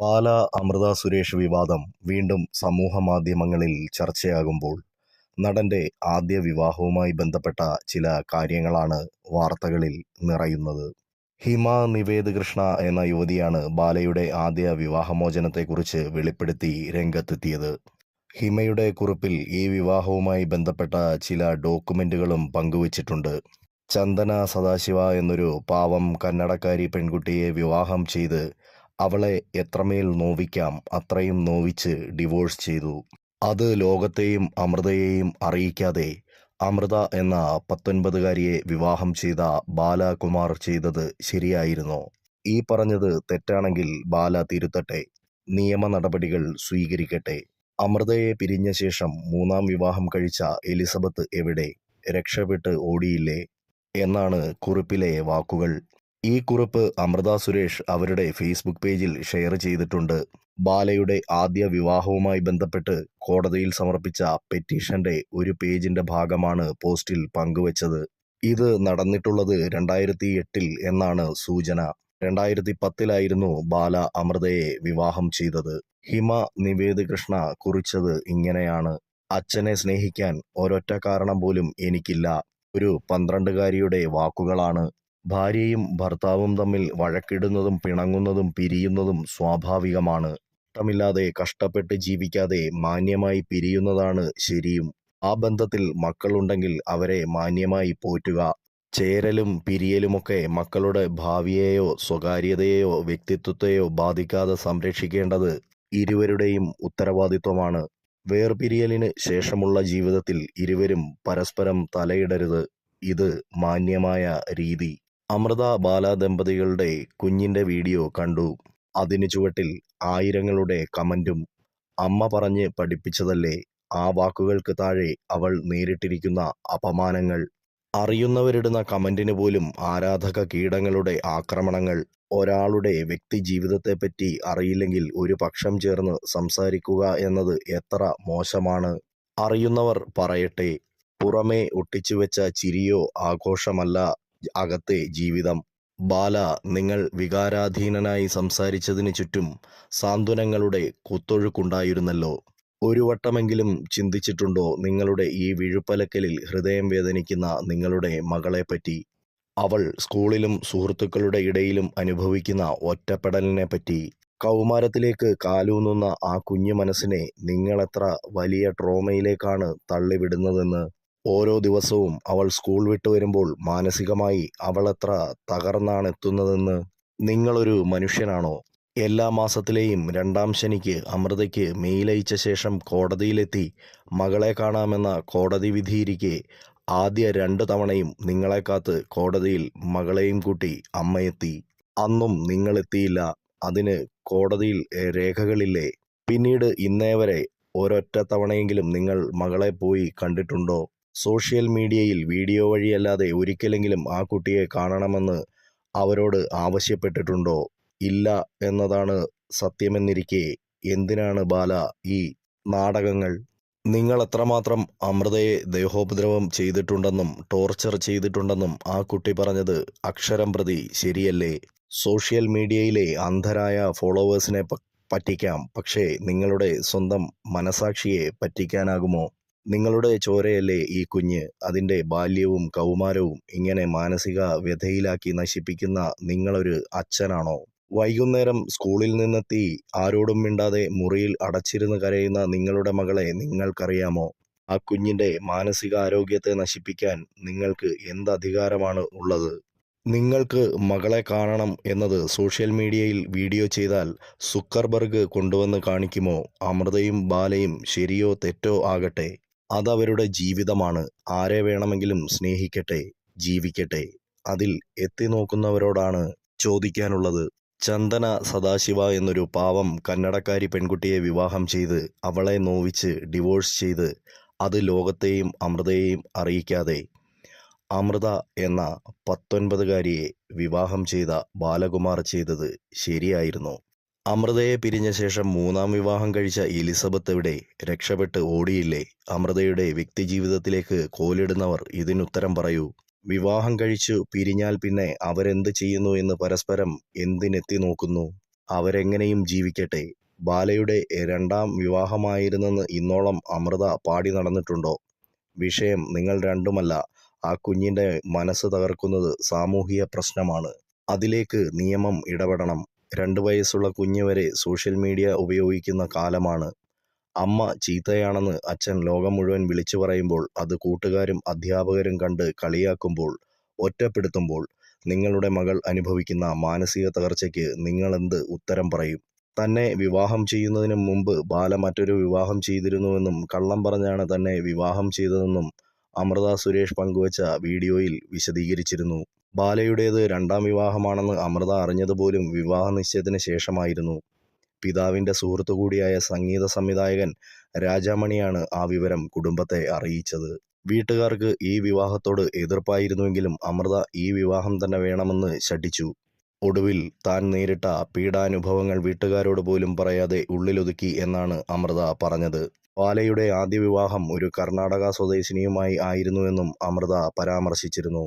പാല അമൃത സുരേഷ് വിവാദം വീണ്ടും സമൂഹ മാധ്യമങ്ങളിൽ ചർച്ചയാകുമ്പോൾ നടന്റെ ആദ്യ വിവാഹവുമായി ബന്ധപ്പെട്ട ചില കാര്യങ്ങളാണ് വാർത്തകളിൽ നിറയുന്നത്. ഹിമ നിവേദ് കൃഷ്ണ എന്ന യുവതിയാണ് ബാലയുടെ ആദ്യ വിവാഹമോചനത്തെക്കുറിച്ച് വെളിപ്പെടുത്തി രംഗത്തെത്തിയത്. ഹിമയുടെ കുറിപ്പിൽ ഈ വിവാഹവുമായി ബന്ധപ്പെട്ട ചില ഡോക്യുമെന്റുകളും പങ്കുവച്ചിട്ടുണ്ട്. ചന്ദന സദാശിവ എന്നൊരു പാവം കന്നടക്കാരി പെൺകുട്ടിയെ വിവാഹം ചെയ്ത് അവളെ എത്രമേൽ നോവിക്കാം അത്രയും നോവിച്ച് ഡിവോഴ്സ് ചെയ്തു. അത് ലോകത്തെയും അമൃതയെയും അറിയിക്കാതെ അമൃത എന്ന പത്തൊൻപതുകാരിയെ വിവാഹം ചെയ്ത ബാലകുമാർ ചെയ്തത് ശരിയായിരുന്നോ. ഈ പറഞ്ഞത് തെറ്റാണെങ്കിൽ ബാല തിരുത്തട്ടെ നിയമ നടപടികൾ സ്വീകരിക്കട്ടെ. അമൃതയെ പിരിഞ്ഞ ശേഷം മൂന്നാം വിവാഹം കഴിച്ച എലിസബത്ത് എവിടെ? രക്ഷപ്പെട്ട് ഓടിയില്ലേ? എന്നാണ് കുറിപ്പിലെ വാക്കുകൾ. ഈ കുറിപ്പ് അമൃത സുരേഷ് അവരുടെ ഫേസ്ബുക്ക് പേജിൽ ഷെയർ ചെയ്തിട്ടുണ്ട്. ബാലയുടെ ആദ്യ വിവാഹവുമായി ബന്ധപ്പെട്ട് കോടതിയിൽ സമർപ്പിച്ച പെറ്റീഷന്റെ ഒരു പേജിന്റെ ഭാഗമാണ് പോസ്റ്റിൽ പങ്കുവച്ചത്. ഇത് നടന്നിട്ടുള്ളത് രണ്ടായിരത്തി എട്ടിൽ എന്നാണ് സൂചന. രണ്ടായിരത്തി പത്തിലായിരുന്നു ബാല അമൃതയെ വിവാഹം ചെയ്തത്. ഹിമ നിവേദ് കൃഷ്ണ കുറിച്ചത് ഇങ്ങനെയാണ്. അച്ഛനെ സ്നേഹിക്കാൻ ഒരൊറ്റ കാരണം പോലും എനിക്കില്ല. ഒരു പന്ത്രണ്ടുകാരിയുടെ വാക്കുകളാണ് ഭാര്യയും ഭർത്താവും തമ്മിൽ വഴക്കിടുന്നതും പിണങ്ങുന്നതും പിരിയുന്നതും സ്വാഭാവികമാണ്. ഇഷ്ടമില്ലാതെ കഷ്ടപ്പെട്ട് ജീവിക്കാതെ മാന്യമായി പിരിയുന്നതാണ് ശരിയും. ആ ബന്ധത്തിൽ മക്കളുണ്ടെങ്കിൽ അവരെ മാന്യമായി പോറ്റുക. ചേരലും പിരിയലുമൊക്കെ മക്കളുടെ ഭാവിയെയോ സ്വകാര്യതയെയോ വ്യക്തിത്വത്തെയോ ബാധിക്കാതെ സംരക്ഷിക്കേണ്ടത് ഇരുവരുടെയും ഉത്തരവാദിത്വമാണ്. വേർപിരിയലിന് ശേഷമുള്ള ജീവിതത്തിൽ ഇരുവരും പരസ്പരം തലയിടരുത്. ഇത് മാന്യമായ രീതി. അമൃത ബാല ദമ്പതികളുടെ കുഞ്ഞിന്റെ വീഡിയോ കണ്ടു. അതിനു ചുവട്ടിൽ ആയിരങ്ങളുടെ കമന്റും അമ്മ പറഞ്ഞ് പഠിപ്പിച്ചതല്ലേ? ആ വാക്കുകൾക്ക് താഴെ അവൾ നേരിട്ടിരിക്കുന്ന അപമാനങ്ങൾ. അറിയുന്നവരിടുന്ന കമന്റിന് പോലും ആരാധക കീടങ്ങളുടെ ആക്രമണങ്ങൾ ഒരാളുടെ വ്യക്തി ജീവിതത്തെപ്പറ്റി അറിയില്ലെങ്കിൽ ഒരു പക്ഷം ചേർന്ന് സംസാരിക്കുക എന്നത് എത്ര മോശമാണ്. അറിയുന്നവർ പറയട്ടെ. പുറമേ ഒട്ടിച്ചുവെച്ച ചിരിയോ ആഘോഷമല്ല. അകത്തെ ജീവിതം. ബാല നിങ്ങൾ വികാരാധീനനായി സംസാരിച്ചതിനു ചുറ്റും സാന്ത്വനങ്ങളുടെ കുത്തൊഴുക്കുണ്ടായിരുന്നല്ലോ. ഒരു വട്ടമെങ്കിലും ചിന്തിച്ചിട്ടുണ്ടോ നിങ്ങളുടെ ഈ വിഴുപ്പലക്കലിൽ ഹൃദയം വേദനിക്കുന്ന നിങ്ങളുടെ മകളെപ്പറ്റി? അവൾ സ്കൂളിലും സുഹൃത്തുക്കളുടെ ഇടയിലും അനുഭവിക്കുന്ന ഒറ്റപ്പെടലിനെ പറ്റി കൗമാരത്തിലേക്ക് കാലൂന്നുന്ന ആ കുഞ്ഞു മനസ്സിനെ നിങ്ങളെത്ര വലിയ ട്രോമയിലേക്കാണ് തള്ളിവിടുന്നതെന്ന് ഓരോ ദിവസവും അവൾ സ്കൂൾ വിട്ടു വരുമ്പോൾ മാനസികമായി അവളെത്ര തകർന്നാണ് എത്തുന്നതെന്ന് നിങ്ങളൊരു മനുഷ്യനാണോ? എല്ലാ മാസത്തിലെയും രണ്ടാം ശനിക്ക് അമൃതയ്ക്ക് മെയിലയച്ച ശേഷം കോടതിയിലെത്തി മകളെ കാണാമെന്ന കോടതി വിധിയിരിക്കെ ആദ്യ രണ്ട് തവണയും നിങ്ങളെ കാത്ത് കോടതിയിൽ മകളെയും കൂട്ടി അമ്മയെത്തി. അന്നും നിങ്ങളെത്തിയില്ല. അതിന് കോടതിയിൽ രേഖകളില്ലേ? പിന്നീട് ഇന്നേ വരെ ഒരൊറ്റ തവണയെങ്കിലും നിങ്ങൾ മകളെ പോയി കണ്ടിട്ടുണ്ടോ? സോഷ്യൽ മീഡിയയിൽ വീഡിയോ വഴിയല്ലാതെ ഒരിക്കലെങ്കിലും ആ കുട്ടിയെ കാണണമെന്ന് അവരോട് ആവശ്യപ്പെട്ടിട്ടുണ്ടോ? ഇല്ല എന്നതാണ് സത്യമെന്നിരിക്കെ എന്തിനാണ് ബാല ഈ നാടകങ്ങൾ? നിങ്ങൾ എത്രമാത്രം അമൃതയെ ദേഹോപദ്രവം ചെയ്തിട്ടുണ്ടെന്നും ടോർച്ചർ ചെയ്തിട്ടുണ്ടെന്നും ആ കുട്ടി പറഞ്ഞത് അക്ഷരം പ്രതി ശരിയല്ലേ? സോഷ്യൽ മീഡിയയിലെ അന്ധരായ ഫോളോവേഴ്സിനെ പറ്റിക്കാം. പക്ഷേ നിങ്ങളുടെ സ്വന്തം മനസാക്ഷിയെ പറ്റിക്കാനാകുമോ? നിങ്ങളുടെ ചോരയല്ലേ ഈ കുഞ്ഞ്? അതിന്റെ ബാല്യവും കൗമാരവും ഇങ്ങനെ മാനസിക വ്യഥയിലാക്കി നശിപ്പിക്കുന്ന നിങ്ങളൊരു അച്ഛനാണോ? വൈകുന്നേരം സ്കൂളിൽ നിന്നെത്തി ആരോടും മിണ്ടാതെ മുറിയിൽ അടച്ചിരുന്ന് കരയുന്ന നിങ്ങളുടെ മകളെ നിങ്ങൾക്കറിയാമോ? ആ കുഞ്ഞിന്റെ മാനസികാരോഗ്യത്തെ നശിപ്പിക്കാൻ നിങ്ങൾക്ക് എന്ത് അധികാരമാണ് ഉള്ളത്? നിങ്ങൾക്ക് മകളെ കാണണം എന്നത് സോഷ്യൽ മീഡിയയിൽ വീഡിയോ ചെയ്താൽ സുക്കർബർഗ് കൊണ്ടുവന്ന് കാണിക്കുമോ? അമൃതയും ബാലയും ശരിയോ തെറ്റോ ആകട്ടെ. അതവരുടെ ജീവിതമാണ്. ആരെ വേണമെങ്കിലും സ്നേഹിക്കട്ടെ ജീവിക്കട്ടെ. അതിൽ എത്തി നോക്കുന്നവരോടാണ് ചോദിക്കാനുള്ളത്. ചന്ദന സദാശിവ എന്നൊരു പാവം കന്നടക്കാരി പെൺകുട്ടിയെ വിവാഹം ചെയ്ത് അവളെ നോവിച്ച് ഡിവോഴ്സ് ചെയ്ത് അത് ലോകത്തെയും അമൃതയെയും അറിയിക്കാതെ അമൃത എന്ന പത്തൊൻപതുകാരിയെ വിവാഹം ചെയ്ത ബാലകുമാർ ചെയ്തത് ശരിയായിരുന്നു. അമൃതയെ പിരിഞ്ഞ ശേഷം മൂന്നാം വിവാഹം കഴിച്ച എലിസബത്ത് എവിടെ രക്ഷപ്പെട്ട് ഓടിയില്ലേ? അമൃതയുടെ വ്യക്തിജീവിതത്തിലേക്ക് കോലിടുന്നവർ ഇതിനുത്തരം പറയൂ. വിവാഹം കഴിച്ചു പിരിഞ്ഞാൽ പിന്നെ അവരെന്ത് ചെയ്യുന്നു എന്ന് പരസ്പരം എന്തിനെത്തി നോക്കുന്നു? അവരെങ്ങനെയും ജീവിക്കട്ടെ. ബാലയുടെ രണ്ടാം വിവാഹമായിരുന്നെന്ന് ഇന്നോളം അമൃത പാടി നടന്നിട്ടുണ്ടോ? വിഷയം നിങ്ങൾ രണ്ടുമല്ല. ആ കുഞ്ഞിന്റെ മനസ്സ് തകർക്കുന്നത് സാമൂഹിക പ്രശ്നമാണ്. അതിലേക്ക് നിയമം ഇടപെടണം. രണ്ട് വയസ്സുള്ള കുഞ്ഞ് വരെ സോഷ്യൽ മീഡിയ ഉപയോഗിക്കുന്ന കാലമാണ്. അമ്മ ചീത്തയാണെന്ന് അച്ഛൻ ലോകം മുഴുവൻ വിളിച്ചു പറയുമ്പോൾ അത് കൂട്ടുകാരും അധ്യാപകരും കണ്ട് കളിയാക്കുമ്പോൾ ഒറ്റപ്പെടുത്തുമ്പോൾ നിങ്ങളുടെ മകൾ അനുഭവിക്കുന്ന മാനസിക തകർച്ചയ്ക്ക് നിങ്ങളെന്ത് ഉത്തരം പറയും? തന്നെ വിവാഹം ചെയ്യുന്നതിന് മുമ്പ് ബാല മറ്റൊരു വിവാഹം ചെയ്തിരുന്നുവെന്നും കള്ളം പറഞ്ഞാണ് തന്നെ വിവാഹം ചെയ്തതെന്നും അമൃത സുരേഷ് പങ്കുവച്ച വീഡിയോയിൽ വിശദീകരിച്ചിരുന്നു. ബാലയുടേത് രണ്ടാം വിവാഹമാണെന്ന് അമൃത അറിഞ്ഞതുപോലും വിവാഹ നിശ്ചയത്തിന് ശേഷമായിരുന്നു. പിതാവിന്റെ സുഹൃത്തു കൂടിയായ സംഗീത സംവിധായകൻ രാജാമണിയാണ് ആ വിവരം കുടുംബത്തെ അറിയിച്ചത്. വീട്ടുകാർക്ക് ഈ വിവാഹത്തോട് എതിർപ്പായിരുന്നുവെങ്കിലും അമൃത ഈ വിവാഹം തന്നെ വേണമെന്ന് ശഠിച്ചു. ഒടുവിൽ താൻ നേരിട്ട പീഡാനുഭവങ്ങൾ വീട്ടുകാരോട് പോലും പറയാതെ ഉള്ളിലൊതുക്കി എന്നാണ് അമൃത പറഞ്ഞത്. ബാലയുടെ ആദ്യ വിവാഹം ഒരു കർണാടക സ്വദേശിനിയുമായി ആയിരുന്നുവെന്നും അമൃത പരാമർശിച്ചിരുന്നു.